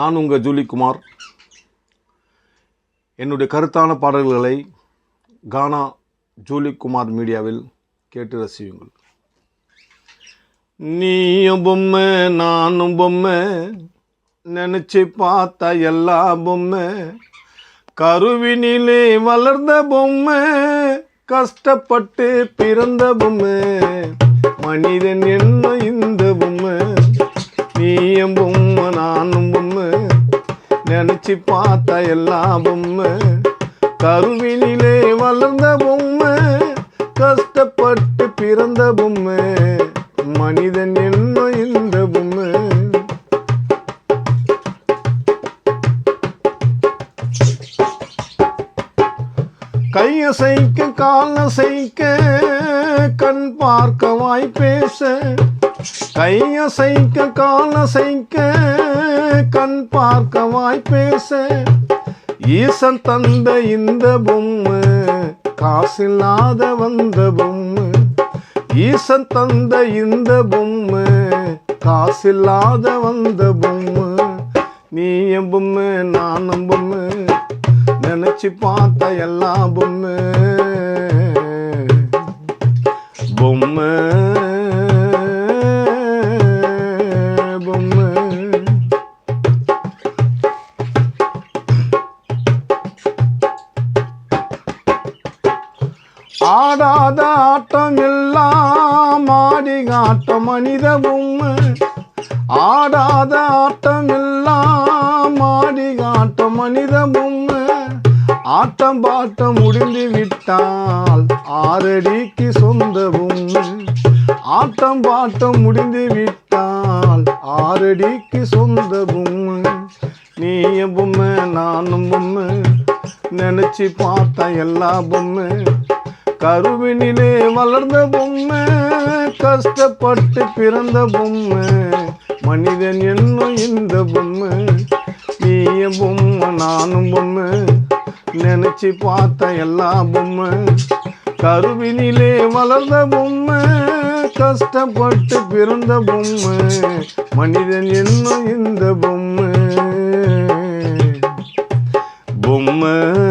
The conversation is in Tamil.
நான் உங்கள் ஜூலிகுமார். என்னுடைய கருத்தான பாடல்களை கானா ஜூலிகுமார் மீடியாவில் கேட்டு ரசியுங்கள். நீயும் பொம்மை நானும் பொம்மை நினச்சி பார்த்தா எல்லா பொம்மை கருவினிலே வளர்ந்த பொம்மை கஷ்டப்பட்டு பிறந்த பொம்மை மனிதன் என்ன இந்த பொம்மை நீயும் பொம்மை வச்சு பார்த்த எல்லா பொம்மை. கருவினிலே வளர்ந்த பொம்மை. கஷ்டப்பட்டு பிறந்த பொம்மை. மனிதன் என்ன இந்த பொம்மை? கையசைக்க காலசைக்க கண் பார்க்க வாய் பேச. கையசைக்க காலசைக்க கண் பார்க்க வாய் பேச. ஈசன் தந்த இந்த பொம்மை காசில்லாத வந்த பொம்மை. ஈசன் தந்த இந்த பொம்மை காசில்லாத வந்த பொம்மை. நீ என் பொம்மை நானும் பொம்மை. நினைச்சு பார்த்த எல்லா பொம்மு பொம்மை. ஆடாத ஆட்டம் எல்லாம் ஆடி காட்ட மனித பொம்மை. ஆடாத ஆட்டம் எல்லாம் ஆடி காட்டம் மனித பொம்மை. ஆட்டம் பாட்டம் முடிந்து விட்டால் ஆறடிக்கு சொந்த பொம்மை. ஆட்டம் பாட்டம் முடிந்து விட்டால் ஆறடிக்கு சொந்த பொம்மை. நீ பொம்மை நானும் பொம்மை. நினச்சி பார்த்தா எல்லா பொம்மை. கருவினிலே வளர்ந்த பொம்மை கஷ்டப்பட்டு பிறந்த பொம்மை. மனிதன் என்னும் இந்த பொம்மை நீய பொம்மை நானும் பொம்மை. நினச்சி பார்த்த எல்லா பொம்மை கருவினிலே வளர்ந்த பொம்மை கஷ்டப்பட்டு பிறந்த பொம்மை. மனிதன் என்னும் இந்த பொம்மை. பொம்மை.